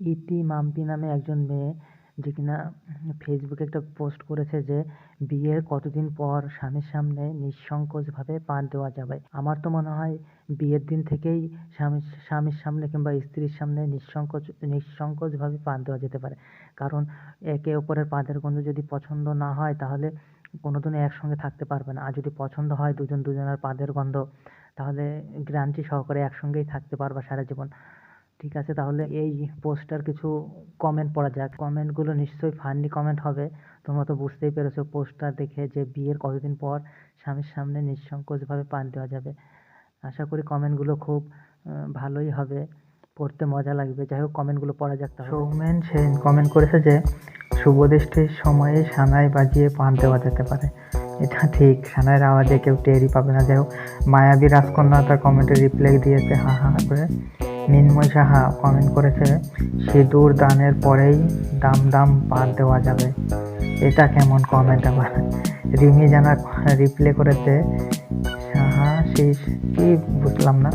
ইতি মাম্পি নামে একজন মেয়ে যে কিনা ফেসবুকে একটা পোস্ট করেছে যে, বিয়ের কতদিন পর স্বামীর সামনে নিঃসংকোচভাবে পা দেওয়া যাবে? আমার তো মনে হয় বিয়ের দিন থেকেই স্বামীর স্বামীর সামনে কিংবা স্ত্রীর সামনে নিঃসংকোচ, নিঃসংকোচভাবে পা দেওয়া যেতে পারে। কারণ একে অপরের পাদের গন্ধ যদি পছন্দ না হয়, তাহলে কোনোদিনও একসঙ্গে থাকতে পারবে না। আর যদি পছন্দ হয় দুজন দুজনের পাদের গন্ধ, তাহলে গ্যারান্টি সহকারে একসঙ্গেই থাকতে পারবা সারা জীবন। ঠিক আছে, তাহলে এই পোস্টটার কিছু কমেন্ট পড়া যাক। কমেন্টগুলো নিশ্চয়ই ফানি কমেন্ট হবে। তোমরা তো বুঝতেই পেরেছ পোস্টটা দেখে যে বিয়ের কতদিন পর স্বামীর সামনে নিঃসংকোচভাবে পান দেওয়া যাবে। আশা করি কমেন্টগুলো খুব ভালোই হবে। পড়তে মজা লাগবে। যাই হোক কমেন্টগুলো পড়া যাক সৌমেন সেন কমেন্ট করেছে যে, শুভদৃষ্টির সময়ে সানাই বাজিয়ে পান দেওয়া যেতে পারে। এটা ঠিক, সানাইয়ের আওয়াজে কেউ টেরই পাবে না। যাই হোক, মায়াবী রাজকন্যা তার কমেন্টে রিপ্লাই দিয়েছে, হা হা করে। মিনময় সাহা কমেন্ট করেছে, সিঁদুর দানের পরেই দাম দাম পাত দেওয়া যাবে। এটা কেমন কমেন্ট আবার? রিমি জানা রিপ্লে করেছে, সাহা শেষ কি বুঝলাম না।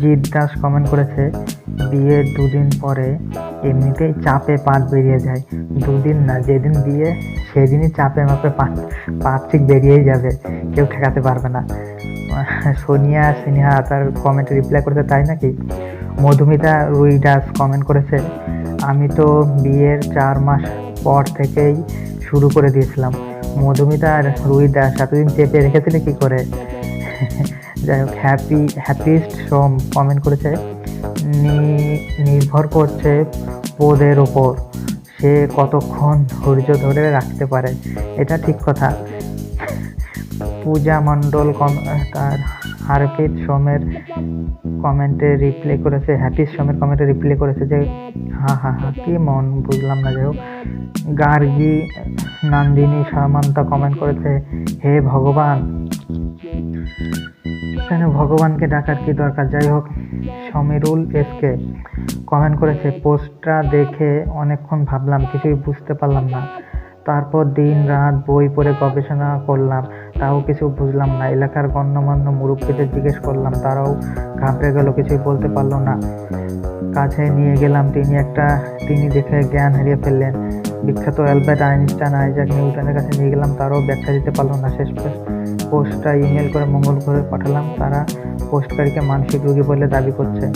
জিৎ দাস কমেন্ট করেছে বিয়ের দুদিন পরে এমনিতেই চাপে পাত বেরিয়ে যায়। দুদিন না, যেদিন বিয়ে, সেদিনই চাপে মাপে পাত পাত ঠিক বেরিয়েই যাবে। কেউ ঠেকাতে পারবে না। সোনিয়া, সিনহা তার কমেন্টে রিপ্লাই করেছে তাই নাকি? মধুমিতা রুই দাস কমেন্ট করেছে, আমি তো বিয়ের চার মাস পর থেকেই শুরু করে দিয়েছিলাম। মধুমিতা আর রুই দাস এতদিন চেপে রেখেছিলে কি করে? যাই হোক হ্যাপি হ্যাপিস্ট সোম কমেন্ট করেছে নির্ভর করছে পদের ওপর। সে কতক্ষণ ধৈর্য ধরে রাখতে পারে? এটা ঠিক কথা। পূজা মণ্ডল তার হারপিত সোমের কমেন্টে রিপ্লাই করেছে হ্যাপিস সোমের কমেন্টে রিপ্লাই করেছে যে, হা হা হা, কি মন, বুঝলাম না যাই হোক গার্গী নন্দিনী সামান্তা কমেন্ট করেছে, হে ভগবান, কেন ভগবানকে ডাকার কি দরকার? যাই হোক সমীরুল এসকে কমেন্ট করেছে, পোস্টটা দেখে অনেকক্ষণ ভাবলাম, কিছুই বুঝতে পারলাম না। তারপর দিন রাত বই পড়ে গবেষণা করলাম। তাও কিছু বুঝলাম না। এলাকার গণ্যমান্য মুরব্বীদের জিজ্ঞেস করলাম, তারাও ঘাবড়ে গেল, কিছুই বলতে পারল না। কাছে নিয়ে গেলাম, তিনি একটা, তিনি দেখে জ্ঞান হারিয়ে ফেললেন। বিখ্যাত অ্যালবার্ট আইনস্টাইন, আইজাক নিউটনের কাছে নিয়ে গেলাম, তারাও ব্যাখ্যা দিতে পারল না। শেষ পোস্টটা ইমেল করে মঙ্গল গ্রহে পাঠালাম, তারা পোস্টকারীকে মানসিক রোগী বলে দাবি করছে।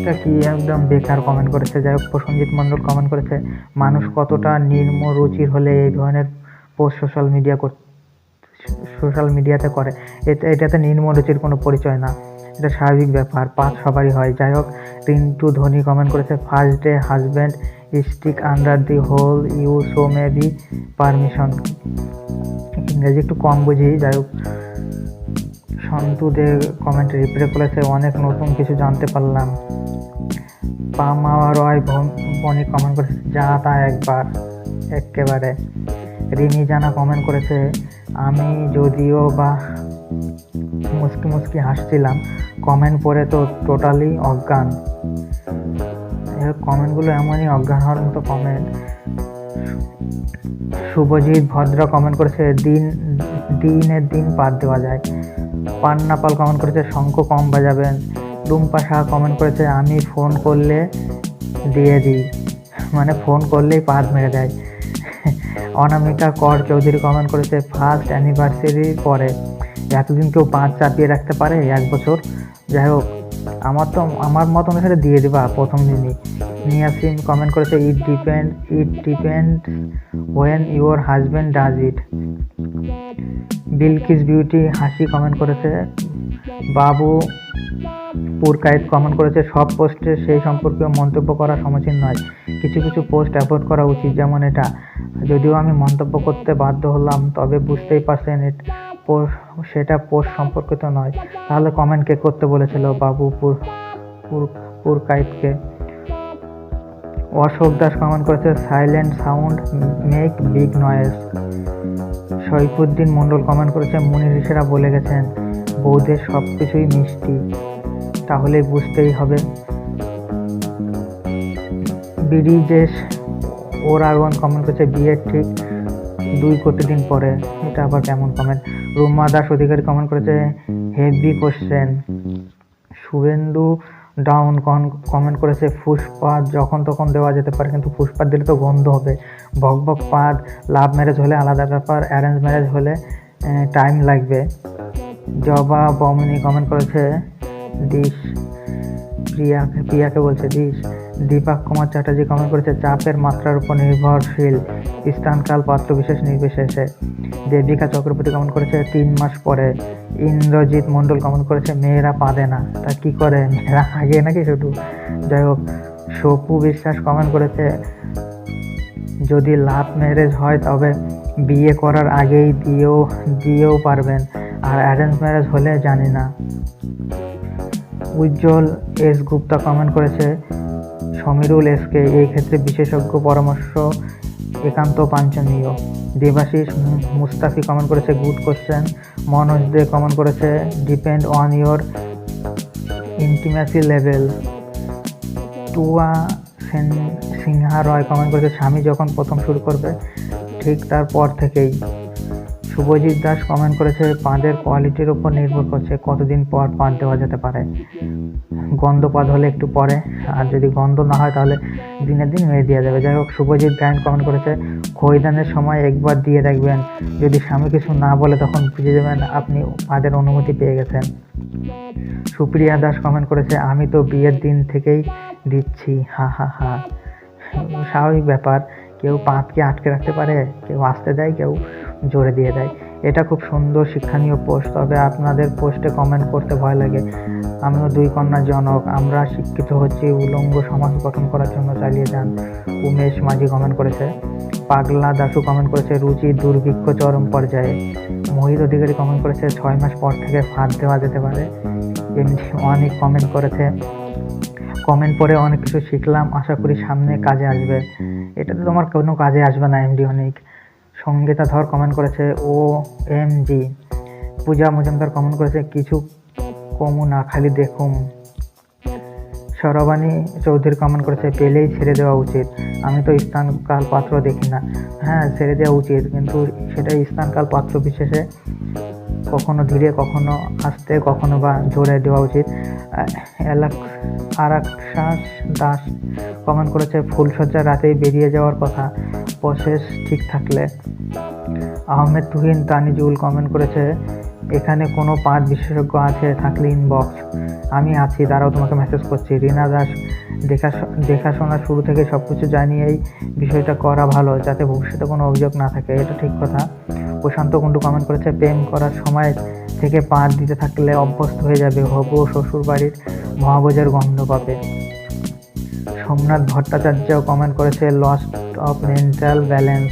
এটা কি একদম বেকার কমেন্ট করেছে? যাই হোক প্রসঞ্জিৎ মণ্ডল কমেন্ট করেছে, মানুষ কতটা নির্ম রুচির হলে এই ধরনের পোস্ট সোশ্যাল মিডিয়া সোশ্যাল মিডিয়াতে করে। এটা এটাতে নির্ম রুচির কোনো পরিচয় না। এটা স্বাভাবিক ব্যাপার, পাঁচ সবারই হয়। যাই হোক, রিন্টু ধোনি কমেন্ট করেছে first day husband stick under the whole you so may be permission ইংরেজি একটু কম বুঝি, যাই হোক। সন্তু দে কমেন্ট রিপ্লাই করেছে, অনেক নতুন কিছু জানতে পারলাম। পামা রয় বনি কমেন্ট করেছে, যা তা একবার একেবারে রিনি জানা কমেন্ট করেছে, আমি যদিও বা মুসকি মুস্কি হাসছিলাম কমেন্ট পড়ে তো টোটালি অজ্ঞান। এর কমেন্টগুলো এমনই অজ্ঞান হওয়ার মতো কমেন্ট শুভজিৎ ভদ্র কমেন্ট করেছে, দিন, দিনের দিন পার দেওয়া যায়। পান্না পাল কমেন্ট করেছে, শঙ্খ কম বাজাবেন। রুম্পা শাহ কমেন্ট করেছে, আমি ফোন করলে দিয়ে দিই। মানে ফোন করলেই পাত মেরে দেয়। অনামিকা কর চৌধুরী কমেন্ট করেছে ফার্স্ট অ্যানিভার্সারির পরে। এতদিন কেউ পাঁচ চাপিয়ে রাখতে পারে এক বছর? যাই হোক, আমার তো, আমার মত অনুসারে দিয়ে দিবা প্রথম দিনই। নিয়াসিম কমেন্ট করেছে it depend it depend when your husband does it Bilkis beauty Hasi comment করেছে, বাবু পুরকায়েত কমেন্ট করেছে, সব পোস্টে সেই সম্পর্কে মন্তব্য করা সমীচীন নয়। কিছু কিছু পোস্ট অ্যাভয়েড করা উচিত, যেমন এটা। যদিও আমি মন্তব্য করতে বাধ্য হলাম, তবে বুঝতেই পারছেন সেটা পোস্ট সম্পর্কিত নয়। তাহলে কমেন্ট কে করতে বলেছিল বাবু পুর পুর- পুরকায়েতকে অশোক দাস কমেন্ট করেছে silent sound make big noise Saifuddin Mondal comment করেছে মুনি ঋষিরা বলে গেছেন, বৌদের সব কিছুই মিষ্টি। তাহলে বুঝতেই হবে। বিরিজেশ ওর আরওয়ান কমেন্ট করেছে বিয়ের ঠিক দুই কোটি দিন পরে? এটা আবার কেমন কমেন্ট রুমা দাস অধিকারী কমেন্ট করেছে heavy question Suvendu down comment করেছে, ফুসপাত যখন তখন দেওয়া যেতে পারে, কিন্তু ফুসপাত দিলে তো গন্ধ হবে। বক বক পাত, লাভ ম্যারেজ হলে আলাদা ব্যাপার অ্যারেঞ্জ ম্যারেজ হলে টাইম লাগবে। জবা বমিনী কমেন্ট করেছে ডিশ প্রিয়া প্রিয়াকে বলছে দিশ দীপক কুমার চ্যাটার্জি কমেন্ট করেছে, চাপের মাত্রার উপর নির্ভরশীল। স্থানকাল পাত্র বিশেষ নির্বিশেষে। দেবিকা চক্রবর্তী কমেন্ট করেছে, তিন মাস পরে। ইন্দ্রজিৎ মণ্ডল কমেন্ট করেছে, মেয়েরা পাদে না। তা কি করে? মেয়েরা আগে নাকি শুধু? যাই হোক, সপু বিশ্বাস কমেন্ট করেছে, যদি লাভ ম্যারেজ হয় তবে বিয়ে করার আগেই দিয়েও দিয়েও পারবেন। আর অ্যারেঞ্জ ম্যারেজ হলে জানি না। উজ্জ্বল এস গুপ্তা কমেন্ট করেছে। সমীরুল এসকে এই ক্ষেত্রে বিশেষজ্ঞ পরামর্শ একান্ত বাঞ্ছনীয়। দেবাশিস মুস্তাফি কমেন্ট করেছে good question Manoj De comment করেছে depend on your intimacy level Tua Sen Sinha Roy comment করেছে, স্বামী যখন প্রথম শুরু করবে, ঠিক তারপর থেকেই। শুভজিৎ দাস কমেন্ট করেছে পাঁদের কোয়ালিটির উপর নির্ভর করছে কতদিন পর পাঁদ দেওয়া যেতে পারে। গন্ধ পাদ হলে একটু পরে, আর যদি গন্ধ না হয় তাহলে দিনের দিন মেরে দেওয়া যাবে যাই হোক, শুভজিৎ গায়ন কমেন্ট করেছে, খৈদানের সময় একবার দিয়ে দেখবেন। যদি স্বামী কিছু না বলে তখন বুঝে যাবেন আপনি পাদের অনুমতি পেয়ে গেছেন। সুপ্রিয়া দাস কমেন্ট করেছে, আমি তো বিয়ের দিন থেকেই দিচ্ছি, হা হা হা। স্বাভাবিক ব্যাপার, কেউ পাঁচকে আটকে রাখতে পারে, কেউ আসতে দেয়, কেউ জোরে দিয়ে দেয়। এটা খুব সুন্দর শিক্ষণীয় পোস্ট, তবে আপনাদের পোস্টে কমেন্ট করতে ভয় লাগে। আমিও দুই কন্যা জনক, আমরা শিক্ষিত হচ্ছি, উলঙ্গ সমাজ গঠন করার জন্য চালিয়ে যান। উমেশ মাঝি কমেন্ট করেছে। পাগলা দাসু কমেন্ট করেছে, রুচি দুর্ভিক্ষ চরম পর্যায়ে। মোহিত অধিকারী কমেন্ট করেছে, ছয় মাস পর থেকে ফাঁদ দেওয়া যেতে পারে। এমনি অনেক কমেন্ট করেছে কমেন্ট পড়ে অনেক কিছু শিখলাম, আশা করি সামনে কাজে আসবে। এটা তো তোমার কোনো কাজে আসবে না, এমডি অনেক। সঙ্গীতা ধর কমেন্ট করেছে O M G Puja Majumdar comment করেছে, কিছু কমু না, খালি দেখুম। সরবানী চৌধুরী কমেন্ট করেছে, পেলেই ছেড়ে দেওয়া উচিত। আমি তো স্থান কাল পাত্র দেখি না। হ্যাঁ ছেড়ে দেওয়া উচিত, কিন্তু সেটা স্থান কাল পাত্র বিশেষে কখনো ধীরে, কখনো আস্তে, কখনো বা জোরে দেওয়া উচিত। আরাকশাস দাস কমেন্ট করেছে ফুলসজ্জা রাতেই বেরিয়ে যাওয়ার কথা। প্রসেস ঠিক থাকলে। আহমেদ তুহিন তানিজুল কমেন্ট করেছে এখানে কোনো পাঁচ বিশেষজ্ঞ আছে, থাকলে ইনবক্স আমি আছি, দাঁড়াও, তোমাকে মেসেজ করছি। রিনা দাস, দেখা দেখাশোনা শুরু থেকে সব কিছু জানিয়েই বিষয়টা করা ভালো, যাতে ভবিষ্যতে কোনো অভিযোগ না থাকে। এটা ঠিক কথা। প্রশান্ত কুণ্ডু কমেন্ট করেছে, প্রেম করার সময় থেকে পাঁচ দিতে থাকলে অভ্যস্ত হয়ে যাবে। হবু শ্বশুর বাড়ির মহাভোজের গন্ধ পাবে সোমনাথ ভট্টাচার্য কমেন্ট করেছে lost of mental balance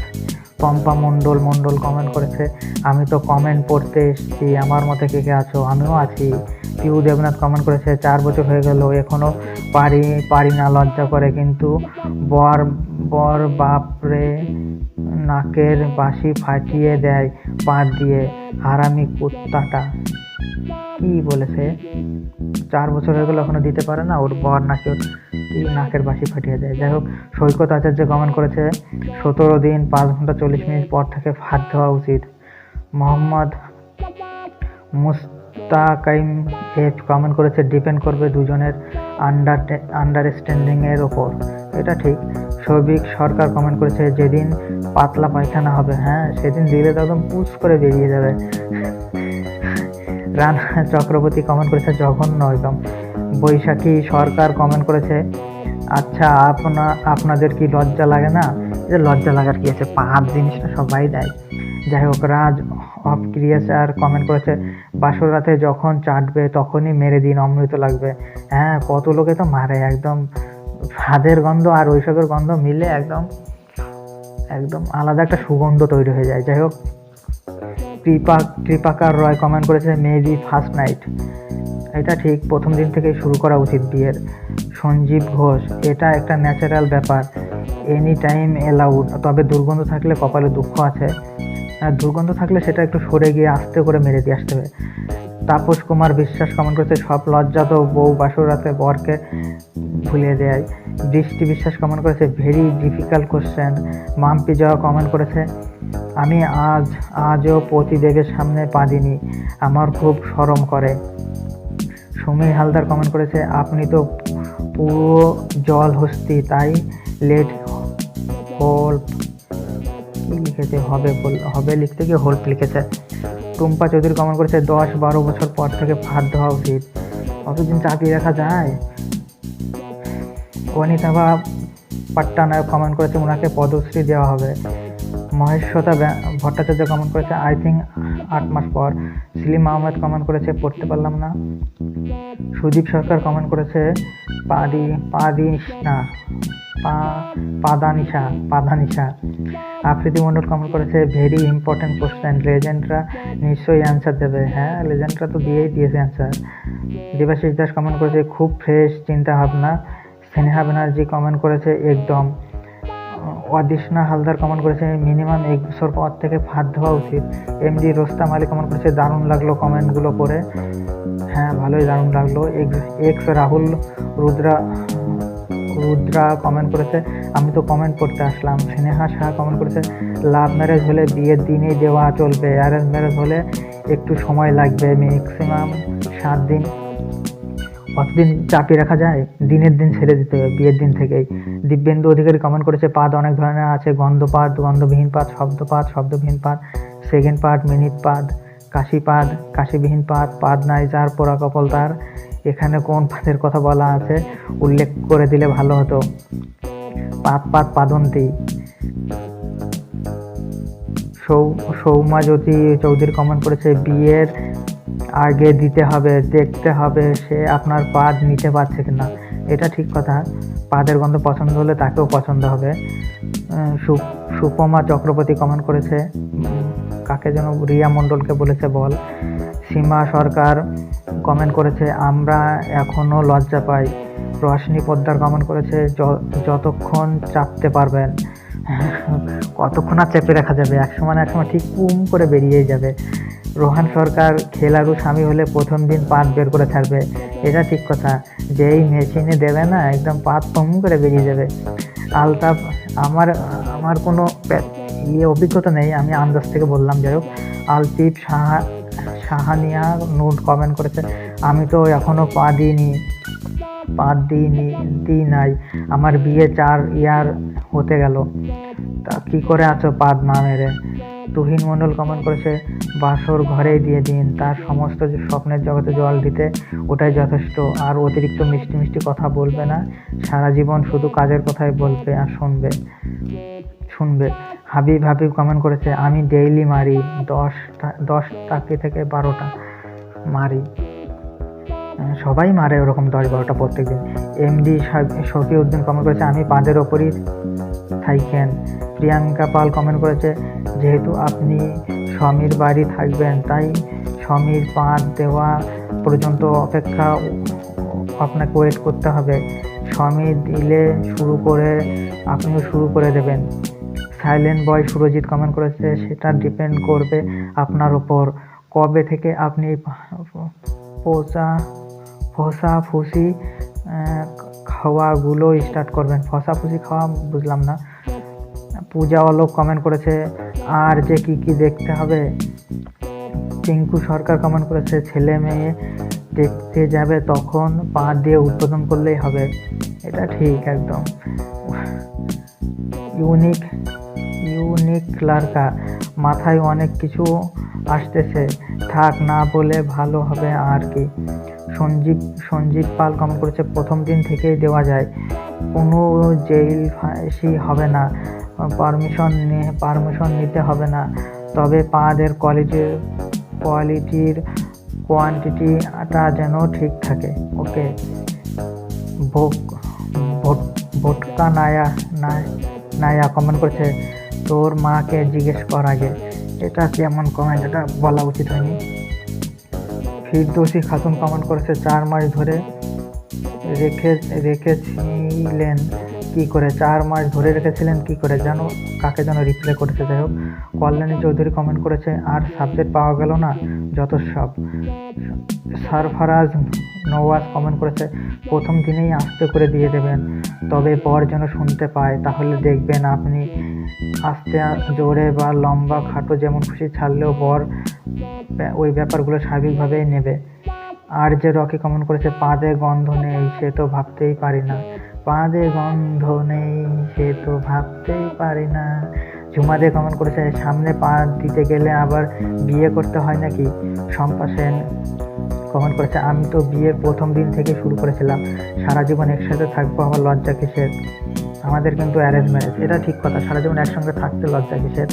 Pampa Mondal Mondal comment করেছে, আমি তো কমেন্ট পড়তে এসেছি, আমার মতে কে কে আছো? আমিও আছি। পিউ দেবনাথ কমেন্ট করেছে, চার বছর হয়ে গেল এখনও পারি পারি না লজ্জা করে, কিন্তু বর বর বাপরে নাকের বাঁশি ফাটিয়ে দেয় পাত দিয়ে হারামি কুত্তাটা। কি বলেছে? চার বছর হয়ে গেল এখনও দিতে পারে না, ওর বর নাকি ওর নাকের বাঁশি ফাটিয়ে দেয়। যাই হোক, সৈকত আচার্য কমেন্ট করেছে, সতেরো দিন, পাঁচ ঘণ্টা চল্লিশ মিনিট পর থেকে ফাঁদ দেওয়া উচিত। মোহাম্মদ মুস্তাকাইম এফ কমেন্ট করেছে, ডিপেন্ড করবে দুজনের আন্ডার আন্ডারস্ট্যান্ডিংয়ের ওপর। এটা ঠিক। সৌভিক সরকার কমেন্ট করেছে, যেদিন পাতলা পায়খানা হবে হ্যাঁ সেদিন দিলে তো একদম পুষ করে বেরিয়ে যাবে। রানা চক্রবর্তী কমেন্ট করেছে, জঘন্য একদম। বৈশাখী সরকার কমেন্ট করেছে আচ্ছা আপনা, আপনাদের কি লজ্জা লাগে না? যে লজ্জা লাগার কি আছে? পাঁচ জিনিসটা সবাই দেয়। যাই হোক, রাজ অফ ক্রিয়েচার কমেন্ট করেছে, বাসর রাতে যখন চাটবে তখনই মেরে দিন, অমৃত লাগবে। হ্যাঁ কত লোকে তো মারে, একদম স্বাদের গন্ধ আর ঐসবের গন্ধ মিলে একদম একদম আলাদা একটা সুগন্ধ তৈরি হয়ে যায়। যাই হোক কৃপা, কৃপাকার রয় কমেন্ট করেছে মেবি ফার্স্ট নাইট এটা ঠিক, প্রথম দিন থেকে শুরু করা উচিত বিয়ের। সঞ্জীব ঘোষ, এটা একটা ন্যাচারাল ব্যাপার এনি টাইম অ্যালাউড তবে দুর্গন্ধ থাকলে কপালে দুঃখ আছে। আর দুর্গন্ধ থাকলে সেটা একটু সরে গিয়ে আস্তে করে মেরে দিয়ে আসতে হবে। তাপস কুমার বিশ্বাস কমেন্ট করেছে সব লজ্জা তো বউ বাসর রাতে বরকে ভুলিয়ে দেয়। দৃষ্টি বিশ্বাস কমেন্ট করেছে ভেরি ডিফিকাল্ট কোশ্চেন মাম্পি যাওয়া কমেন্ট করেছে, আমি আজ, আজও পতিদেবের সামনে পা দিইনি আমার খুব শরম করে। সুমি হালদার কমেন্ট করেছে, আপনি তো পুরো জল হস্তি, তাই লেট হোল্প লিখেছে? হবে হবে লিখতে গিয়ে হোল্প লিখেছে। টুম্পা চৌধুরী কমেন্ট করেছে দশ বারো বছর পর থেকে ভাত দেওয়া উচিত। অতদিন চাপিয়ে রাখা যায়? অনিতা বা পাট্টানায়ক কমেন্ট করেছে ওনাকে পদশ্রী দেওয়া হবে। মহেশ্বতা ভট্টাচার্য কমেন্ট করেছে আই থিঙ্ক আট মাস পর। সেলিম আহমেদ কমেন্ট করেছে, পড়তে পারলাম না। সুদীপ সরকার কমেন্ট করেছে, পাদি পাদিসনা পা পাদানিশা পাদানিশা। আফ্রিদি মণ্ডল কমেন্ট করেছে ভেরি ইম্পর্টেন্ট কোশ্চেন লেজেন্ডরা নিশ্চয়ই অ্যান্সার দেবে। হ্যাঁ লেজেন্ডরা তো দিয়েই দিয়েছে অ্যান্সার দেবাশিস দাস কমেন্ট করেছে, খুব ফ্রেশ চিন্তা ভাবনা স্নেহা ব্যানার্জি কমেন্ট করেছে, একদম। অদিশনা হালদার কমেন্ট করেছে মিনিমাম এক বছর পর থেকে ভাত দেওয়া উচিত। এমডি রোস্তাম আলী কমেন্ট করেছে, দারুণ লাগল কমেন্টগুলো পড়ে। হ্যাঁ ভালোই দারুণ লাগল। X X Rahul, Rudra Rudra comment করেছে। আমি তো কমেন্ট করতে আসলাম। স্নেহা শাহ কমেন্ট করেছে লাভ ম্যারেজ হলে বিয়ের দিনেই দেওয়া চলবে। অ্যারেঞ্জ ম্যারেজ হলে একটু সময় লাগবে ম্যাক্সিমাম সাত দিন। কতদিন চাপিয়ে রাখা যায়? দিনের দিন ছেড়ে দিতে হবে, বিয়ের দিন থেকেই। দিব্যেন্দু অধিকারী কমেন্ট করেছে, পাদ অনেক ধরনের আছে, গন্ধপাত, গন্ধবিহীন পাত, শব্দপাত, শব্দবিহীন পাত, সেকেন্ড পার্ট মিনিট পাদ কাশি পাদ কাশিবিহীন পাত পাদ নাই, যার পোড়া কপল তার এখানে কোন পাদের কথা বলা আছে? উল্লেখ করে দিলে ভালো হতো। পাত পাত পাদন্তি। সৌ সৌমা সৌমাজ্যোতি চৌধুরী কমেন্ট করেছে, বিয়ের আগে দিতে হবে, দেখতে হবে সে আপনার পাদ নিতে পারছে কিনা। এটা ঠিক কথা। পাদের গন্ধ পছন্দ হলে তাকেও পছন্দ হবে। সুপমা চক্রবর্তী কমেন্ট করেছে কাকে যেন রিয়া মণ্ডলকে বলেছে বল। সীমা সরকার কমেন্ট করেছে, আমরা এখনও লজ্জা পাই। রশনি পোদ্দার কমেন্ট করেছে, "য- যতক্ষণ চাপতে পারবেন। কতক্ষণ আর চেপে রাখা যাবে? একসময় না একসময় ঠিক পুম করে বেরিয়ে যাবে। রোহান সরকার খেলারু স্বামী হলে প্রথম দিন পাত বের করে ছাড়বে। এটা ঠিক কথা। যেই মেশিনে দেবে না, একদম পাত পম করে বেরিয়ে যাবে। আলতাফ, আমার আমার কোনো ইয়ে অভিজ্ঞতা নেই, আমি আন্দাজ থেকে বললাম। যাই হোক, আলতিফ সাহা সাহানিয়া নোট কমেন্ট করেছে, আমি তো এখনও পা দিইনি পা দিইনি, দিই নাই। আমার বিয়ে চার ইয়ার হতে গেল। তা কি করে আছো পাদ না মেরে? তুহিন মণ্ডল কমেন্ট করেছে, বাসর ঘরেই দিয়ে দিন, তার সমস্ত যে স্বপ্নের জগতে জল দিতে, ওটাই যথেষ্ট। আর অতিরিক্ত মিষ্টি মিষ্টি কথা বলবে না, সারা জীবন শুধু কাজের কথাই বলবে আর শুনবে শুনবে। হাবিব হাবিব কমেন্ট করেছে, আমি ডেইলি মারি, দশটা দশ টাকি থেকে বারোটা মারি? সবাই মারে ওরকম দশ বারোটা প্রত্যেক দিন এমডি শফিউদ্দিন কমেন্ট করেছে, আমি পাদের ওপরই থাইকেন। প্রিয়াঙ্কা পাল কমেন্ট করেছে, যেহেতু আপনি স্বামীর বাড়ি থাকবেন, তাই স্বামীর পাঁচ দেওয়া পর্যন্ত অপেক্ষা আপনাকে ওয়েট করতে হবে। স্বামী দিলে শুরু করে, আপনিও শুরু করে দেবেন। সাইলেন্ট বয় সুরজিৎ কমেন্ট করেছে সেটা ডিপেন্ড করবে আপনার ওপর কবে থেকে আপনি পোষা ফসা ফুসি আহ, খাওয়াগুলো স্টার্ট করবেন? ফসা ফুসি খাওয়া বুঝলাম না। পূজা অলোক কমেন্ট করেছে আর যে কি কি দেখতে হবে? টিঙ্কু সরকার কমেন্ট করেছে ছেলে মেয়ে দেখতে যাবে তখন পা দিয়ে উদ্বোধন করলেই হবে। এটা ঠিক একদম। ইউনিক ইউনিক ক্লার্কা, মাথায় অনেক কিছু আসতেছে। থাক, না বলে ভালো হবে আর কি। সঞ্জীব সঞ্জীব পাল কমেন্ট করেছে, প্রথম দিন থেকেই দেওয়া যায়। কোনো জেল ফাঁসি হবে না। পারমিশন নিয়ে পারমিশন নিতে হবে না। তবে পাদের কোয়ালিটির কোয়ালিটির কোয়ান্টিটিটা যেন ঠিক থাকে। ওকে। ভোট- ভোটকা নায়- নায়া কমেন্ট করেছে। তোর মাকে জিজ্ঞেস কর আগে। এটা কেমন কমেন্ট এটা বলা উচিত হয়নি। ফিরদৌসি খাতুন কমেন্ট করেছে, চার মাস ধরে রেখে, রেখেছিলেন কি করে? চার মাস ধরে রেখেছিলেন কি করে? জানো কাকে যেন রিপ্লাই করেছে, যাই হোক। কল্যাণী চৌধুরী কমেন্ট করেছে, আর সাবজেক্ট পাওয়া গেল না, যত সব। সারফারাজ নওয়াজ কমেন্ট করেছে, প্রথম দিনেই আস্তে করে দিয়ে দেবেন, তবে পর যেন শুনতে পায়, তাহলে দেখবেন আপনি আস্তে জোরে বা লম্বা খাটো যেমন খুশি ছাড়লেও বর ওই ব্যাপারগুলো স্বাভাবিকভাবেই নেবে। আর যে রকি কমেন্ট করেছে, পাদে গন্ধ নেই, সে তো ভাবতেই পারি না। পাদে গন্ধ নেই, সে তো ভাবতেই পারি না। ঝুমাদে কমেন্ট করেছে, সামনে পা দিতে গেলে আবার বিয়ে করতে হয় নাকি? শম্পা সেন কমেন্ট করেছে। আমি তো বিয়ের প্রথম দিন থেকে শুরু করেছিলাম। সারা জীবন একসাথে থাকব, আমার লজ্জা কিসের? আমাদের কিন্তু অ্যারেঞ্জ ম্যারেজ এটা ঠিক কথা। সারা জীবন একসঙ্গে থাকতে লজ্জা কিসের?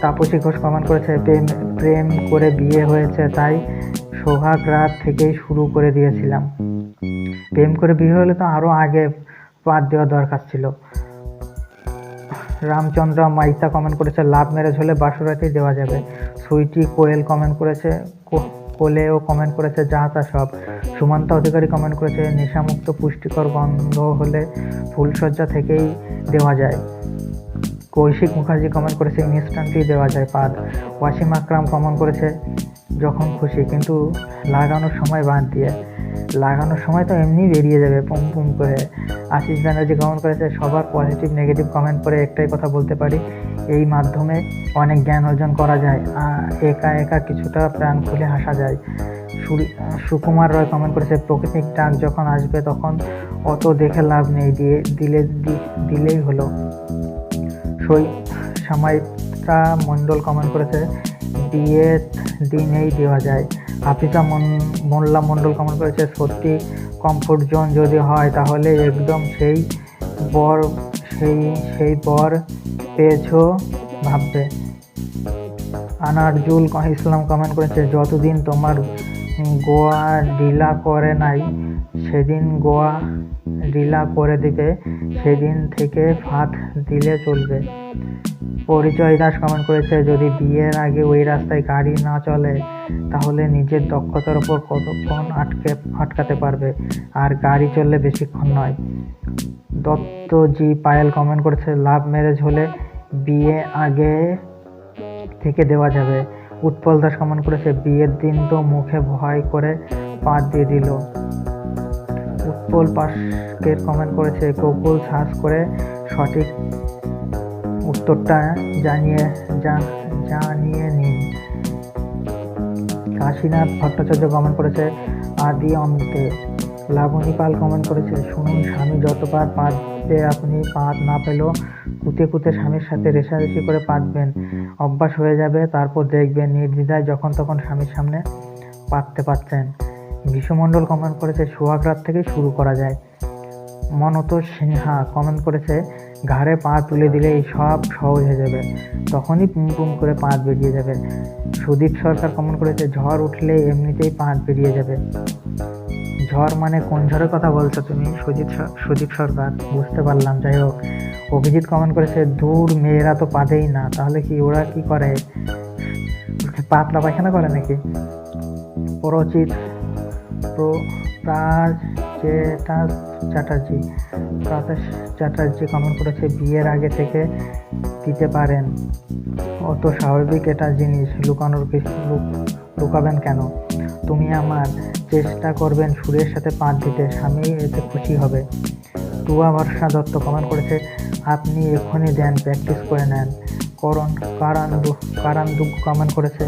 তাপসী ঘোষ কমেন্ট করেছে, প্রেম প্রেম করে বিয়ে হয়েছে তাই সোহাগ রাত থেকেই শুরু করে দিয়েছিলাম। প্রেম করে বিয়ে হলে তো আরও আগে বাদ দেওয়া দরকার ছিল। রামচন্দ্র মাইতা কমেন্ট করেছে, লাভ ম্যারেজ হলে বাসুরাতেই দেওয়া যাবে। সুইটি কোয়েল কমেন্ট করেছে কোলেও কমেন্ট করেছে যা তা সব। সুমন্ত অধিকারী কমেন্ট করেছে নেশামুক্ত পুষ্টিকর গন্ধ হলে ফুলসজ্জা থেকেই দেওয়া যায়। কৌশিক মুখার্জি কমেন্ট করেছে ইনস্ট্যান্টলি দেওয়া যায় পাদ। ওয়াসিম আকরাম কমেন্ট করেছে যখন খুশি, কিন্তু লাগানোর সময় বাদ দিয়ে। লাগানোর সময় তো এমনি বেরিয়ে যাবে, পুম পুম করে। আশিস ব্যানার্জি কমেন্ট করেছে, সবার পজিটিভ নেগেটিভ কমেন্ট করে একটাই কথা বলতে পারি, এই মাধ্যমে অনেক জ্ঞান অর্জন করা যায় একা একা কিছুটা প্রাণ খুলে হাসা যায়। সুকুমার রয় কমেন্ট করেছে প্রকৃতিক ডাক যখন আসবে তখন অত দেখে লাভ নেই, দিয়ে, দিলে দিলেই হলো। সই সামাইতা মণ্ডল কমেন্ট করেছে বিয়ের দিনেই দেওয়া যায়। মন- মোল্লা মণ্ডল কমেন্ট করেছে। সত্যি কমফোর্ট জোন যদি হয়, তাহলে একদম সেই বর, সেই সেই বর পেয়েছ ভাববে। আনারজুল ইসলাম কমেন্ট করেছে, যতদিন তোমার গোয়া ডিলা করে নাই, সেদিন গোয়া ডিলা করে দিবে, সেদিন থেকে ফাঁদ দিলে চলবে। পরিচয় দাস কমেন্ট করেছে, যদি বিয়ের আগে ওই রাস্তায় গাড়ি না চলে, তাহলে নিজের দক্ষতার ওপর কতক্ষণ আটকে, আটকাতে পারবে? আর গাড়ি চললে বেশিক্ষণ নয়। দত্তজি পায়েল কমেন্ট করেছে, লাভ ম্যারেজ হলে বিয়ে আগে থেকে দেওয়া যাবে। উৎপল দাস কমেন্ট করেছে, বিয়ের দিন তো মুখে ভয় করে পাত দিয়ে দিল। উৎপল পাশকের কমেন্ট করেছে গুগল সার্চ করে সঠিক উত্তরটা জানিয়ে জানিয়ে নিন। কাশীনাথ ভট্টাচার্য কমেন্ট করেছে, আদি অন্তে লাবণী পাল কমেন্ট করেছে, শুনুন স্বামী, যতবার পাতবে আপনি পাত না পেলেও কুতে কুতে স্বামীর সাথে রেশারেশি করে পাতবেন অভ্যাস হয়ে যাবে, তারপর দেখবেন নির্দ্বিধায় যখন তখন স্বামীর সামনে পাততে পারছেন। বিশ্বমণ্ডল কমেন্ট করেছে সোহাগ রাত থেকেই শুরু করা যায়। মনত সিনহা কমেন্ট করেছে ঘাড়ে পা তুলে দিলে এই সব সহজ হয়ে যাবে। তখনই পুম করে পাঁচ বেরিয়ে যাবে। সুদীপ সরকার কমন করেছে, ঝড় উঠলে এমনিতেই পাঁচ বেরিয়ে যাবে। ঝড় মানে কোন ঝড়ের কথা বলছো তুমি? সুজিত সুদীপ সরকার, বুঝতে পারলাম, যাই হোক। অভিজিৎ কমন করেছে, দূর মেয়েরা তো পাদেই না, তাহলে কি ওরা কি করে? পাতলা পায়খানা করে নাকি? পরচিত প্রাজেতা চ্যাটার্জি প্রাতেশ চ্যাটার্জি কমেন্ট করেছে, বিয়ের আগে থেকে দিতে পারেন। অত স্বাভাবিক এটা জিনিস, লুকানোর লুকাবেন কেন? তুমি আমার চেষ্টা করবেন সুরের সাথে পাঁচ দিতে, স্বামী এতে খুশি হবে। টুয়া ভরসা দত্ত কমেন্ট করেছে, আপনি এখনই দেন প্র্যাকটিস করে নেন। করণ, কারান্দু কারান্দু কমেন্ট করেছে,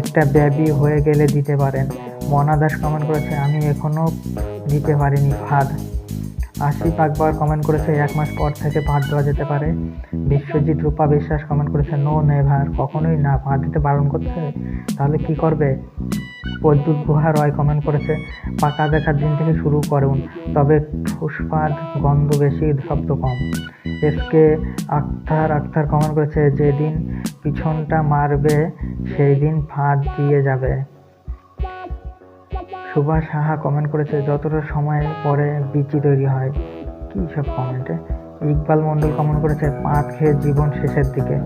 একটা ব্যাবি হয়ে গেলে দিতে পারেন। মনা দাস কমেন্ট করেছে, আমি এখনও দিতে পারিনি ফাঁদ। আশিফ আকবর কমেন্ট করেছে, এক মাস পর থেকে ভাত দেওয়া যেতে পারে। বিশ্বজিৎ রূপা বিশ্বাস কমেন্ট করেছে নো নেভার কখনোই না ভাত দিতে বারণ করছে? তাহলে কি করবে? প্রদ্যুৎ গুহা রয় কমেন্ট করেছে, পাকা দেখার দিন থেকে শুরু করুন, তবে ঠুসপাদ গন্ধ বেশি, শব্দ কম। S K Akhtar Akhtar comment করেছে, যেদিন পিছনটা মারবে সেই দিন ফাঁদ দিয়ে যাবে। সুভাষ সাহা কমেন্ট করেছে, যতটা সময় পরে বিচি তৈরি হয়? কি সব কমেন্টে ইকবাল মন্ডল কমেন্ট করেছে, পাঁচ খেয়ে জীবন শেষের দিকে।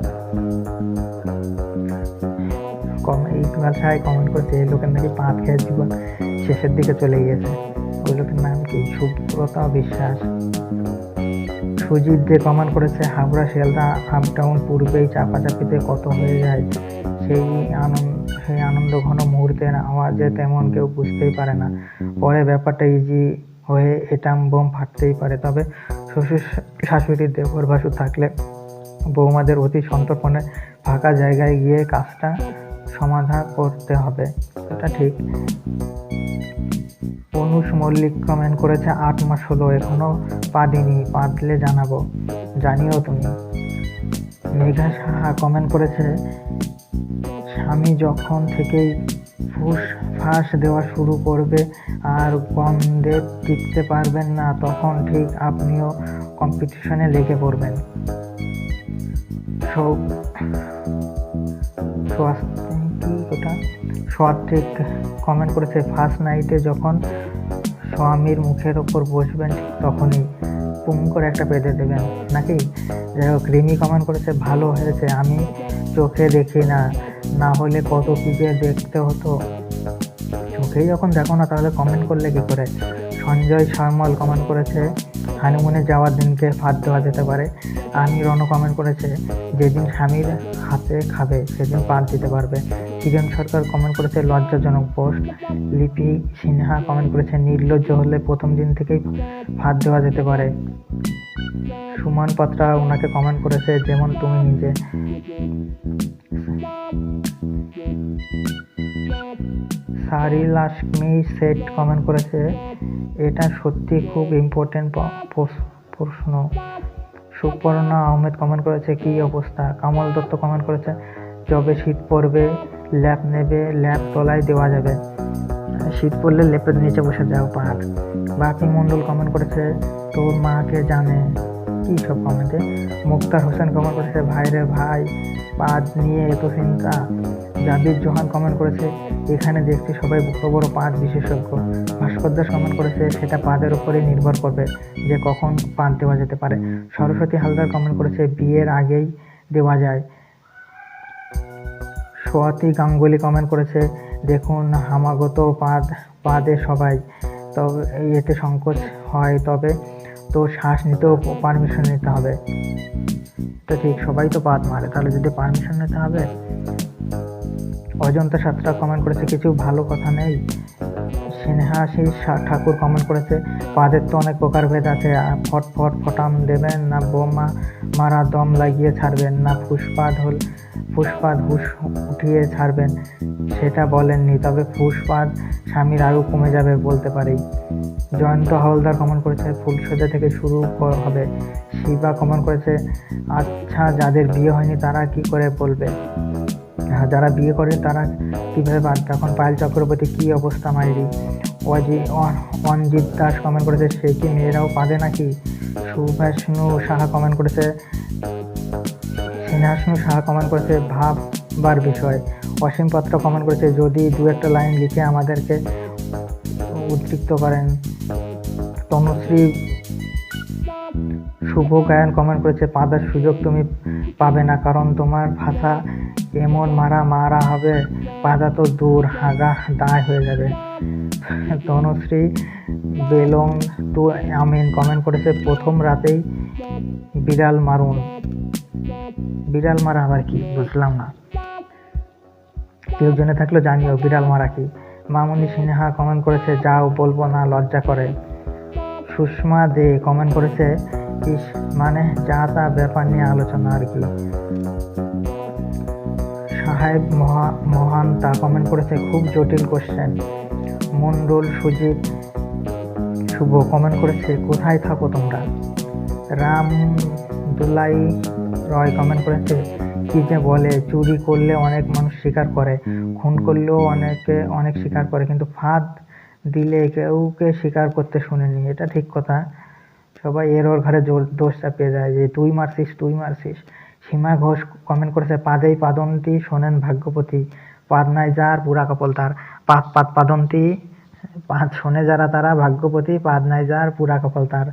ইকবাল সাহাই কমেন্ট করেছে এই লোকের নাকি পাঁচ খেয়ে জীবন শেষের দিকে চলে গিয়েছে। ওই লোকের নাম কি? সুব্রতা বিশ্বাস। সুজিত যে কমেন্ট করেছে, হাবড়া শিয়ালদা আপ ডাউন পূর্বেই চাপাচাপিতে কত হয়ে যায়, সেই আনন্দ সেই আনন্দ ঘন মুহূর্তের আওয়াজে তেমন কেউ বুঝতেই পারে না। পরে ব্যাপারটা ইজি হয়ে এটাম বোম ফাটতেই পারে। তবে শ্বশুর শাশুড়ির দেবর ভাসু থাকলে বৌমাদের অতি সন্তর্পণে ফাঁকা জায়গায় গিয়ে কাজটা সমাধান করতে হবে। এটা ঠিক। অনুষ মল্লিক কমেন্ট করেছে, আট মাস হলো, এখনও পাদিনি, পাদলে জানাব। জানিও তুমি। মেঘা সাহা কমেন্ট করেছে স্বামী যখন থেকেই ফুস ফাঁস দেওয়া শুরু করবে আর গন্ধে টিকতে পারবেন না, তখন ঠিক আপনিও কম্পিটিশনে লেগে পড়বেন। সৌ সোয়াস- কি ওটা? কমেন্ট করেছে। ফার্স্ট নাইটে যখন স্বামীর মুখের ওপর বসবেন, ঠিক তখনই পুম করে একটা পেতে দেবেন। নাকি? যাই হোক, রিমি কমেন্ট করেছে, ভালো হয়েছে। আমি চোখে দেখি না। না হলে কত যে দেখতে হতো। চোখেই যখন দেখো না, তাহলে কমেন্ট করলে কী করে? সঞ্জয় শর্মল কমেন্ট করেছে হানিমুনে যাওয়ার দিনকে ফাঁদ দেওয়া যেতে পারে। আমি রণ কমেন্ট করেছে, যেদিন স্বামীর হাতে খাবে, সেদিন পাত দিতে পারবে। কিরণ সরকার কমেন্ট করেছে, লজ্জাজনক পোস্ট লিপি সিনহা কমেন্ট করেছে, নির্লজ্জ হলে প্রথম দিন থেকেই ফাঁদ দেওয়া যেতে পারে। সুমন পাত্রা ওনাকে কমেন্ট করেছে, যেমন তুমি নিজে। সারি লাক্ষ্মী সেট কমেন্ট করেছে, এটা সত্যি খুব ইম্পর্টেন্ট প্রশ্ন। সুপর্ণা আহমেদ কমেন্ট করেছে, কি অবস্থা? কামল দত্ত কমেন্ট করেছে, যবে শীত পড়বে, ল্যাপ নেবে, ল্যাপ তলায় দেওয়া যাবে। শীত পড়লে লেপের নিচে বসে যাও পাহাড় বাকি মণ্ডল কমেন্ট করেছে, তোর মাকে জানে। কি সব কমেন্টে। মুক্তার হোসেন কমেন্ট করেছে ভাই রে ভাই পাদ নিয়ে এত চিন্তা। জাবির জোহান কমেন্ট করেছে, এখানে দেখছি সবাই বড় বড় পাদ বিশেষজ্ঞ। ভাস্কর দাস কমেন্ট করেছে, সেটা পাদের উপরেই নির্ভর করবে যে কখন পাদ দেওয়া যেতে পারে। সরস্বতী হালদার কমেন্ট করেছে, বিয়ের আগেই দেওয়া যায়। সোয়াতি গাঙ্গুলি কমেন্ট করেছে, দেখুন হামাগত পাদ, পাদে সবাই। তবে এতে সংকোচ হয় তবে তো শ্বাস নিতেও পারমিশন নিতে হবে। তো ঠিক সবাই তো পাত মারে, তাহলে যদি পারমিশন নিতে হবে অজন্তা সাতটা কমেন্ট করেছে, কিছু ভালো কথা নেই। স্নেহাশিস ঠাকুর কমেন্ট করেছে পাদের তো অনেক প্রকারভেদ আছে ফট ফট, ফটাম দেবেন না বোমা, মারা দম লাগিয়ে ছাড়বেন না ফুসপাদ হল ফুসপাদ হুস উঠিয়ে ছাড়বেন, সেটা বলেননি, তবে ফুসপাদ স্বামীর আয়ু কমে যাবে বলতে পারি। জয়ন্ত হাওলদার কমেন্ট করেছে ফুলসজ্জা থেকে শুরু হবে। শিবা কমেন্ট করেছে আচ্ছা যাদের বিয়ে হয়নি তারা কি করে বলবে? যারা বিয়ে করে তারা কীভাবে বাদ এখন পায়েল চক্রবর্তী কী অবস্থা মাইরি? অজি অনজিৎ দাস কমেন্ট করেছে, সে কি মেয়েরাও পাবে নাকি? সুভাষনু সাহা কমেন্ট করেছে, স্নেহাসনু সাহা কমেন্ট করেছে, ভাববার বিষয়। অসীম পাত্র কমেন্ট করেছে, যদি দু একটা লাইন লিখে আমাদেরকে উদ্রিক্ত করেন। তনুশ্রী শুভ গায়ন কমেন্ট করেছে পাদার সুযোগ তুমি পাবে না, কারণ তোমার ভাষা এমন মারা মারা হবে পাদা তো দূর, হাগা দায় হয়ে যাবে। Tanushree belong to Amin comment করেছে, প্রথম রাতেই বিড়াল মারুন। বিড়াল মারা আবার কি? বুঝলাম না। কেউ জেনে থাকলে জানিও, বিড়াল মারা কি? মামুনি সিনহা কমেন্ট করেছে, যাও, বলব না, লজ্জা করে। সুষমা দে কমেন্ট করেছে ইস মানে যা তা ব্যাপার নিয়ে আলোচনা আর কি। সাহেব মহা, মহান তা কমেন্ট করেছে, খুব জটিল কোশ্চেন মন্ডল সুজিত শুভ কমেন্ট করেছে, কোথায় থাকো তোমরা? রাম দুলাই রয় কমেন্ট করেছে, কি যে বলে, চুরি করলে অনেক মানুষ স্বীকার করে, খুন করলেও অনেকে অনেক স্বীকার করে, কিন্তু ফাঁদ দিলে কেউকে স্বীকার করতে শুনিনি, এটা ঠিক কথা। সবাই এর ওর ঘরে জোর- দোষ চাপিয়ে যায় যে, তুই মারছিস তুই মারছিস। সীমা ঘোষ কমেন্ট করেছে, পাদেই পাদন্তি, শোনেন ভাগ্যপতি। পাদ নাই যার পুরা কপল তার পাত পাত পাদন্তি, পাদ শোনে যারা তারা, ভাগ্যপতি পাদ নাই যার পুরা কপল তার।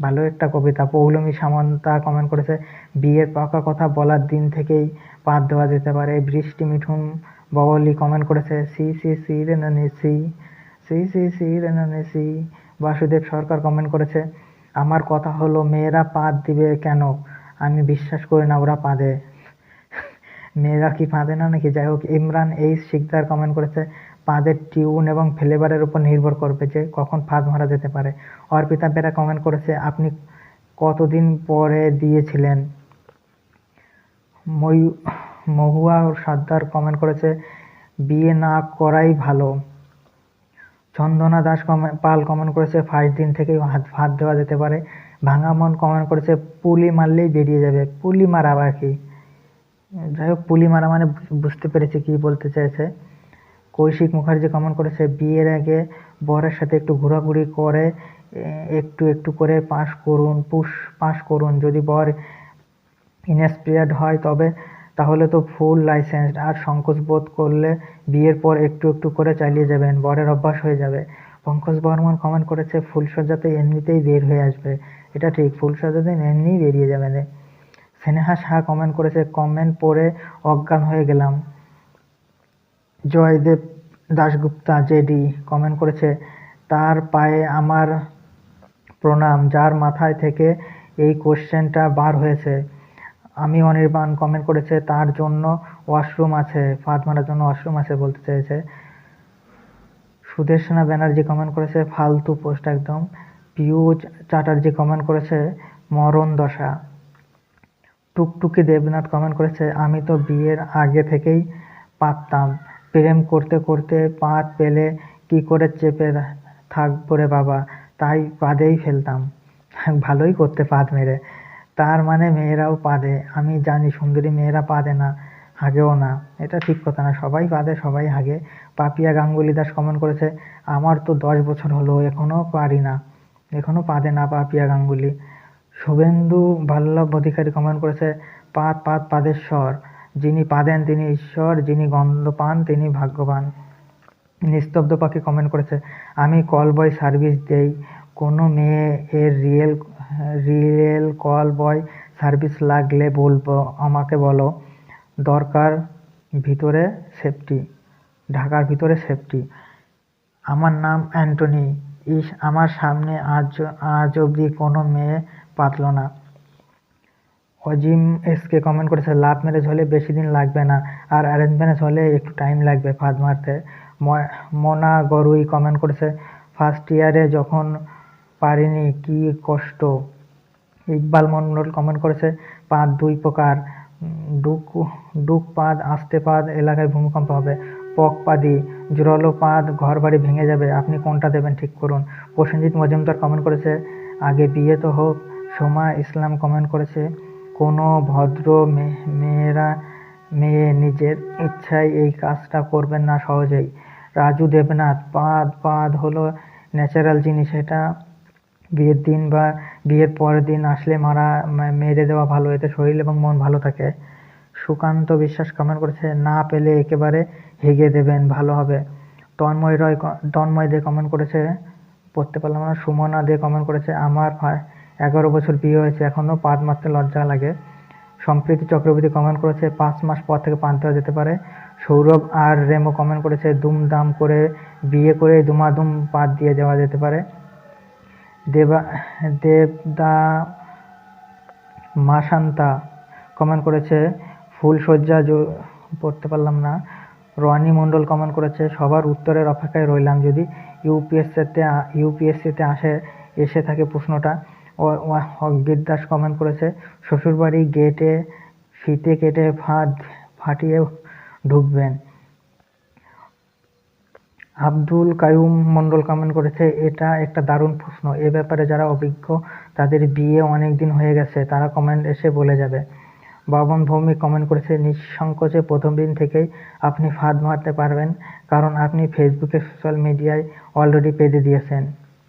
ভালো একটা কবিতা, পৌলমী সামন্তা কমেন্ট করেছে, বিয়ের পাকা কথা বলার দিন থেকেই পাদ দেওয়া যেতে পারে। বৃষ্টি মিঠুন ববলি কমেন্ট করেছে, সি সি সি রে নানি, সি। সি সি সি রে নানি, সি। বাসুদেব সরকার কমেন্ট করেছে আমার কথা হলো, মেয়েরা পাত দিবে কেন? আমি বিশ্বাস করি না ওরা পাদে। মেয়েরা কি পাদে না নাকি? যাই হোক, ইমরান এইচ শিকদার কমেন্ট করেছে পাদের টিউন এবং ফ্লেভারের উপর নির্ভর করবে যে কখন ফাঁদ মারা যেতে পারে। অর্পিতা বেরা কমেন্ট করেছে, আপনি কতদিন পরে দিয়েছিলেন? ময়ূ, মহুয়া সর্দার কমেন্ট করেছে, বিয়ে না করাই ভালো। চন্দনা দাস পাল কমেন্ট করেছে ফার্স্ট দিন থেকেই হাত হাত দেওয়া যেতে পারে। ভাঙা মন কমেন্ট করেছে, পুলি মারলেই বেরিয়ে যাবে। পুলি মারা আবার কি? যাই হোক, পুলি মারা মানে বুঝতে পেরেছি কি বলতে চাইছে। কৌশিক মুখার্জি কমেন্ট করেছে, বিয়ের আগে বরের সাথে একটু ঘোরাঘুরি করে একটু একটু করে পাস করুন, পুশ পাস করুন। যদি বর ইনএক্সপিরিয়েন্ট হয়, তবে তাহলে তো ফুল লাইসেন্স আর সংকোচ বোধ করলে বিয়ের পর একটু একটু করে চালিয়ে যাবেন, বরের অভ্যাস হয়ে যাবে। পঙ্কজ বর্মন কমেন্ট করেছে ফুলসজ্জাতে এমনিতেই বের হয়ে আসবে। এটা ঠিক ফুলসজ্জাতে এমনিই বেরিয়ে যাবে স্নেহা শাহ কমেন্ট করেছে, কমেন্ট পড়ে অজ্ঞান হয়ে গেলাম। জয়দেব দাশগুপ্তা, জেডি কমেন্ট করেছে, তার পায়ে আমার প্রণাম, যার মাথায় থেকে এই কোশ্চেনটা বার হয়েছে। আমি অনির্বাণ কমেন্ট করেছে, তার জন্য ওয়াশরুম আছে ফাঁদ মারার জন্য ওয়াশরুম আছে বলতে চেয়েছে। সুদেশনা ব্যানার্জি কমেন্ট করেছে, ফালতু পোস্ট একদম। পিয়ুষ চ্যাটার্জি কমেন্ট করেছে, মরণ দশা। টুকটুকি দেবনাথ কমেন্ট করেছে, আমি তো বিয়ের আগে থেকেই পারতাম। প্রেম করতে করতে পাত পেলে কি করে চেপে থাকব রে বাবা? তাই পাদেই ফেলতাম। ভালোই করতে পাদ মেরে। তার মানে মেয়েরাও পাদে। আমি জানি সুন্দরী মেয়েরা পাদে না, হাগেও না। এটা ঠিক কথা না, সবাই পাদে, সবাই হাগে। পাপিয়া গাঙ্গুলি দাস কমেন্ট করেছে, আমার তো দশ বছর হলো, এখনও পারি না। এখনও পাদে না পাপিয়া গাঙ্গুলি। শুভেন্দু বল্লভ অধিকারী কমেন্ট করেছে পাত পাত পাদেশ্বর যিনি পাদেন, তিনি ঈশ্বর। যিনি গন্ধ পান, তিনি ভাগ্যবান। নিস্তব্ধ পাখি কমেন্ট করেছে, আমি কল বয় সার্ভিস দেই। কোনো মেয়ে এর real real call boy service লাগলে বলব, আমাকে বলো, দরকার ভিতরে সেফটি, ঢাকার ভিতরে সেফটি। আমার নাম অ্যান্টনি, ইস, আমার সামনে আজ আজ অবধি কোনো মেয়ে পাতলো না। অজিম এসকে কমেন্ট করেছে লাভ ম্যারেজ হলে বেশি দিন লাগবে না, আর অ্যারেঞ্জ ম্যারেজ হলে একটু টাইম লাগবে ফাঁদ মারতে। মোনা গরুই কমেন্ট করেছে ফার্স্ট ইয়ারে যখন পারিনি, কি কষ্ট। ইকবাল মন্ডল কমেন্ট করেছে পাদ দুই প্রকার, ডুক ডুক পাদ আস্তে পাদ এলাকায় ভূমিকম্প হবে। পক পাদি, জোরালো পাদ ঘর বাড়ি ভেঙে যাবে, আপনি কোনটা দেবেন ঠিক করুন। প্রসেনজিৎ মজুমদার কমেন্ট করেছে, আগে বিয়ে তো হোক। সোমা ইসলাম কমেন্ট করেছে, কোনো ভদ্র মেয়েরা, মেয়ে নিজের ইচ্ছায় এই কাজটা করবেন না সহজেই। রাজু দেবনাথ পাদ পাদ হলো ন্যাচারাল জিনিস, এটা বিয়ের দিন বা বিয়ের পরের দিন আসলে মারা মেরে দেওয়া ভালো, এতে শরীর এবং মন ভালো থাকে। সুকান্ত বিশ্বাস কমেন্ট করেছে, না পেলে একেবারে হেগে দেবেন, ভালো হবে। তন্ময় রয় তন্ময় দে কমেন্ট করেছে, পড়তে পারলাম না। সুমনা দে কমেন্ট করেছে, আমার এগারো বছর বিয়ে হয়েছে এখনও পাদ মারতে লজ্জা লাগে। সম্প্রীতি চক্রবর্তী কমেন্ট করেছে, পাঁচ মাস পর থেকে পান দেওয়া যেতে পারে। সৌরভ আর রেমো কমেন্ট করেছে, দুমদাম করে বিয়ে করে দুমাদুম পাত দিয়ে দেওয়া যেতে পারে। দেবা, দেবদা মাসান্তা কমেন্ট করেছে জ- পড়তে পারলাম না। রনি মণ্ডল কমেন্ট করেছে, সবার উত্তরের অপেক্ষায় রইলাম যদি ইউপিএসসিতে ইউপিএসসিতে আসে, এসে থাকে প্রশ্নটা। অগ্বির দাস কমেন্ট করেছে, শ্বশুরবাড়ি গেটে ফিতে কেটে ফাঁদ ফাটিয়ে ঢুকবেন। আব্দুল কায়ুম মণ্ডল কমেন্ট করেছে, এটা একটা দারুণ প্রশ্ন। এ ব্যাপারে যারা অভিজ্ঞ, তাদের বিয়ে অনেক দিন হয়ে গেছে। তারা কমেন্ট এসে বলে যাবে। বাবন ভৌমিক কমেন্ট করেছে, নিঃসংকোচে প্রথম দিন থেকেই আপনি ফাঁদ মারতে পারবেন, কারণ আপনি ফেসবুকে সোশ্যাল মিডিয়ায় অলরেডি পেজে দিয়েছেন।